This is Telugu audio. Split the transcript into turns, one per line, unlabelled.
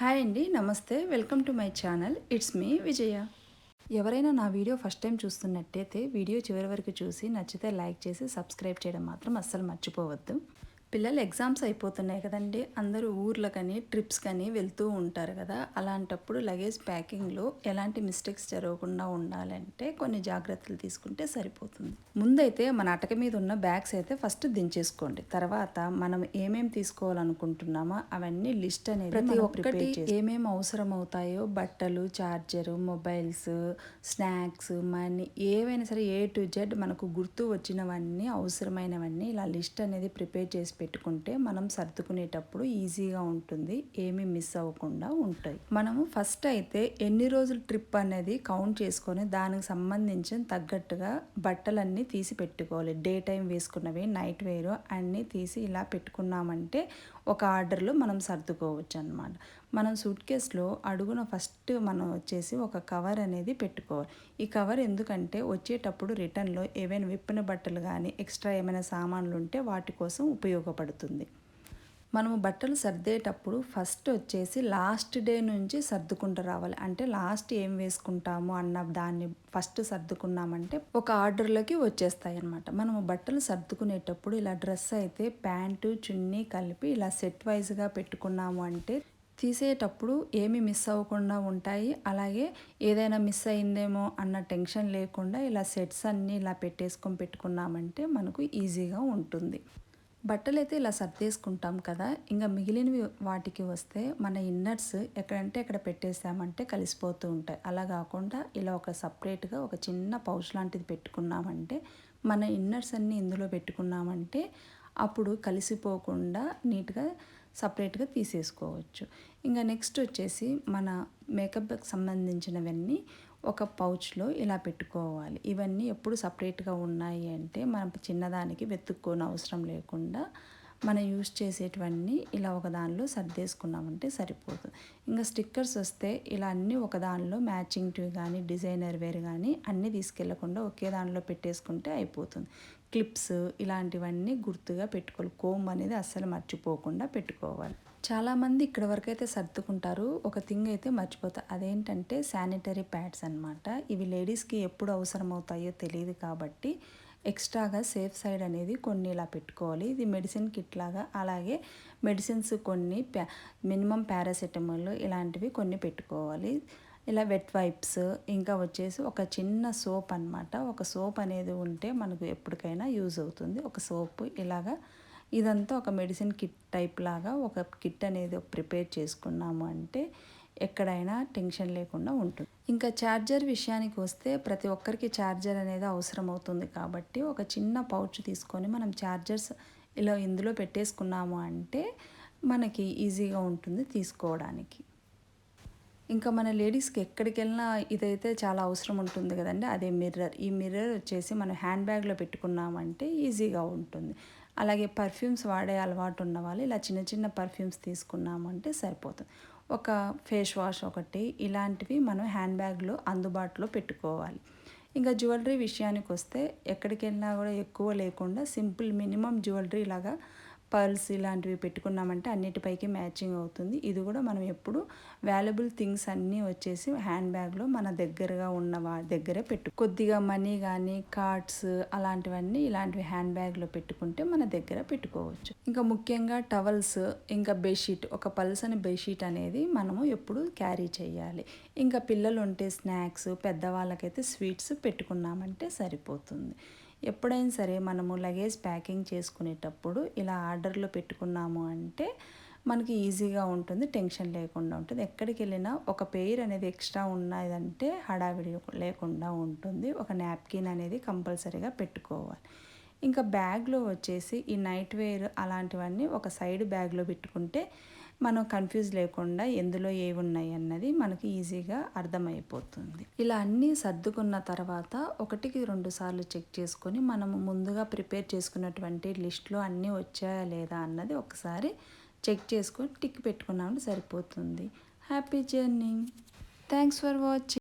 హాయ్ అండి నమస్తే. Welcome to my channel. It's me Vijaya. ఎవరైనా నా వీడియో ఫస్ట్ టైం చూస్తున్నట్టయితే వీడియో చివరి వరకు చూసి నచ్చితే లైక్ చేసి సబ్స్క్రైబ్ చేయడం మాత్రం అస్సలు మర్చిపోవద్దు. పిల్లలు ఎగ్జామ్స్ అయిపోతున్నాయి కదండి. అందరూ ఊర్లకని ట్రిప్స్ కానీ వెళ్తూ ఉంటారు కదా. అలాంటప్పుడు లగేజ్ ప్యాకింగ్లో ఎలాంటి మిస్టేక్స్ జరగకుండా ఉండాలంటే కొన్ని జాగ్రత్తలు తీసుకుంటే సరిపోతుంది. ముందైతే మన అటక మీద ఉన్న బ్యాగ్స్ అయితే ఫస్ట్ దించేసుకోండి. తర్వాత మనం ఏమేం తీసుకోవాలనుకుంటున్నామో అవన్నీ లిస్ట్ అనేది ప్రతి ఒక్కటి ఏమేమి అవసరం అవుతాయో బట్టలు చార్జరు మొబైల్స్ స్నాక్స్ మనీ ఏవైనా సరే ఏ టు జెడ్ మనకు గుర్తు వచ్చినవన్నీ అవసరమైనవన్నీ ఇలా లిస్ట్ అనేది ప్రిపేర్ చేసి పెట్టుకుంటే మనం సర్దుకునేటప్పుడు ఈజీగా ఉంటుంది ఏమీ మిస్ అవ్వకుండా ఉంటాయి. మనము ఫస్ట్ అయితే ఎన్ని రోజులు ట్రిప్ అనేది కౌంట్ చేసుకొని దానికి సంబంధించిన తగ్గట్టుగా బట్టలన్నీ తీసి పెట్టుకోవాలి. డే టైం వేసుకున్నవి నైట్ వేరు అన్నీ తీసి ఇలా పెట్టుకున్నామంటే ఒక ఆర్డర్లో మనం సర్దుకోవచ్చు అనమాట మనం సూట్ కేసులో అడుగున ఫస్ట్ మనం వచ్చేసి ఒక కవర్ అనేది పెట్టుకోవాలి. ఈ కవర్ ఎందుకంటే వచ్చేటప్పుడు రిటర్న్లో ఏవైనా విప్పిన బట్టలు కానీ ఎక్స్ట్రా ఏమైనా సామాన్లు ఉంటే వాటి కోసం ఉపయోగపడుతుంది. మనము బట్టలు సర్దేటప్పుడు ఫస్ట్ వచ్చేసి లాస్ట్ డే నుంచి సర్దుకుంటూ రావాలి. అంటే లాస్ట్ ఏం వేసుకుంటాము అన్న దాన్ని ఫస్ట్ సర్దుకున్నామంటే ఒక ఆర్డర్లోకి వచ్చేస్తాయి అనమాట మనము బట్టలు సర్దుకునేటప్పుడు ఇలా డ్రెస్ అయితే ప్యాంటు చున్నీ కలిపి ఇలా సెట్ వైజ్గా పెట్టుకున్నాము అంటే తీసేటప్పుడు ఏమి మిస్ అవ్వకుండా ఉంటాయి. అలాగే ఏదైనా మిస్ అయిందేమో అన్న టెన్షన్ లేకుండా ఇలా సెట్స్ అన్నీ ఇలా పెట్టేసుకొని పెట్టుకున్నామంటే మనకు ఈజీగా ఉంటుంది. బట్టలు అయితే ఇలా సర్దేసుకుంటాం కదా ఇంకా మిగిలినవి వాటికి వస్తే మన ఇన్నర్స్ ఎక్కడంటే ఎక్కడ పెట్టేసామంటే కలిసిపోతూ ఉంటాయి. అలా కాకుండా ఇలా ఒక సపరేట్గా ఒక చిన్న పౌచ్ లాంటిది పెట్టుకున్నామంటే మన ఇన్నర్స్ అన్నీ ఇందులో పెట్టుకున్నామంటే అప్పుడు కలిసిపోకుండా నీట్గా సపరేట్గా తీసేసుకోవచ్చు. ఇంకా నెక్స్ట్ వచ్చేసి మన మేకప్కి సంబంధించినవన్నీ ఒక పౌచ్లో ఇలా పెట్టుకోవాలి. ఇవన్నీ ఎప్పుడు సపరేట్గా ఉన్నాయి అంటే మనం చిన్నదానికి వెతుక్కోని అవసరం లేకుండా మనం యూస్ చేసేటివన్నీ ఇలా ఒక దానిలో సర్దేసుకున్నామంటే సరిపోతుంది. ఇంకా స్టిక్కర్స్ వస్తే ఇలా అన్నీ ఒక దానిలో మ్యాచింగ్ టు కానీ డిజైనర్ వేర్ కానీ అన్నీ తీసుకెళ్ళకుండా ఒకే దానిలో పెట్టేసుకుంటే అయిపోతుంది. క్లిప్స్ ఇలాంటివన్నీ గుర్తుగా పెట్టుకోవాలి. కోమ్ అనేది అస్సలు మర్చిపోకుండా పెట్టుకోవాలి. చాలామంది ఇక్కడ వరకు అయితే సర్దుకుంటారు. ఒక థింగ్ అయితే మర్చిపోతారు అదేంటంటే శానిటరీ ప్యాడ్స్ అనమాట ఇవి లేడీస్కి ఎప్పుడు అవసరం అవుతాయో తెలియదు కాబట్టి ఎక్స్ట్రాగా సేఫ్ సైడ్ అనేది కొన్ని ఇలా పెట్టుకోవాలి. ఇది మెడిసిన్ కిట్ లాగా. అలాగే మెడిసిన్స్ కొన్ని ప్యా మినిమం పారాసెటమాల్ ఇలాంటివి కొన్ని పెట్టుకోవాలి. ఇలా వెట్ వైప్స్ ఇంకా వచ్చేసి ఒక చిన్న సోప్ అనమాట ఒక సోప్ అనేది ఉంటే మనకు ఎప్పటికైనా యూజ్ అవుతుంది. ఒక సోపు ఇలాగా ఇదంతా ఒక మెడిసిన్ కిట్ టైప్ లాగా ఒక కిట్ అనేది ప్రిపేర్ చేసుకున్నాము అంటే ఎక్కడైనా టెన్షన్ లేకుండా ఉంటుంది. ఇంకా ఛార్జర్ విషయానికి వస్తే ప్రతి ఒక్కరికి ఛార్జర్ అనేది అవసరం అవుతుంది కాబట్టి ఒక చిన్న పౌచ్ తీసుకొని మనం ఛార్జర్స్ ఇలా ఇందులో పెట్టేసుకున్నాము అంటే మనకి ఈజీగా ఉంటుంది తీసుకోవడానికి. ఇంకా మన లేడీస్కి ఎక్కడికి వెళ్ళినా ఇదైతే చాలా అవసరం ఉంటుంది కదండి. అదే మిర్రర్ ఈ మిర్రర్ వచ్చేసి మనం హ్యాండ్ బ్యాగ్లో పెట్టుకున్నామంటే ఈజీగా ఉంటుంది. అలాగే పర్ఫ్యూమ్స్ వాడే అలవాటు ఉన్న వాళ్ళు ఇలా చిన్న చిన్న పర్ఫ్యూమ్స్ తీసుకున్నామంటే సరిపోతుంది. ఒక ఫేస్ వాష్ ఒకటి ఇలాంటివి మనం హ్యాండ్ బ్యాగ్లో అందుబాటులో పెట్టుకోవాలి. ఇంకా జ్యువెలరీ విషయానికి వస్తే ఎక్కడికి వెళ్ళినా కూడా ఎక్కువ లేకుండా సింపుల్ మినిమం జ్యువెలరీ లాగా పర్ల్స్ ఇలాంటివి పెట్టుకున్నామంటే అన్నిటిపైకి మ్యాచింగ్ అవుతుంది. ఇది కూడా మనం ఎప్పుడు వాల్యుబుల్ థింగ్స్ అన్నీ వచ్చేసి హ్యాండ్ బ్యాగ్లో మన దగ్గరగా ఉన్న వారి దగ్గరే పెట్టు కొద్దిగా మనీ కానీ కార్డ్స్ అలాంటివన్నీ ఇలాంటివి హ్యాండ్ బ్యాగ్లో పెట్టుకుంటే మన దగ్గర పెట్టుకోవచ్చు. ఇంకా ముఖ్యంగా టవల్స్ ఇంకా బెడ్షీట్ ఒక పల్సని బెడ్షీట్ అనేది మనము ఎప్పుడు క్యారీ చేయాలి. ఇంకా పిల్లలు ఉంటే స్నాక్స్ పెద్దవాళ్ళకైతే స్వీట్స్ పెట్టుకున్నామంటే సరిపోతుంది. ఎప్పుడైనా సరే మనము లగేజ్ ప్యాకింగ్ చేసుకునేటప్పుడు ఇలా ఆర్డర్లో పెట్టుకున్నాము అంటే మనకి ఈజీగా ఉంటుంది టెన్షన్ లేకుండా ఉంటుంది. ఎక్కడికి వెళ్ళినా ఒక పెయిర్ అనేది ఎక్స్ట్రా ఉన్నదంటే హడావిడి లేకుండా ఉంటుంది. ఒక నాప్కిన్ అనేది కంపల్సరీగా పెట్టుకోవాలి. ఇంకా బ్యాగ్లో వచ్చేసి ఈ నైట్ వేర్ అలాంటివన్నీ ఒక సైడ్ బ్యాగ్లో పెట్టుకుంటే మనం కన్ఫ్యూజ్ లేకుండా ఎందులో ఏవి ఉన్నాయి అన్నది మనకి ఈజీగా అర్థమైపోతుంది. ఇలా అన్నీ సర్దుకున్న తర్వాత ఒకటికి రెండు సార్లు చెక్ చేసుకొని మనము ముందుగా ప్రిపేర్ చేసుకున్నటువంటి లిస్ట్లో అన్నీ వచ్చాయా లేదా అన్నది ఒకసారి చెక్ చేసుకొని టిక్ పెట్టుకున్నామంటే సరిపోతుంది. Happy journey thanks for watching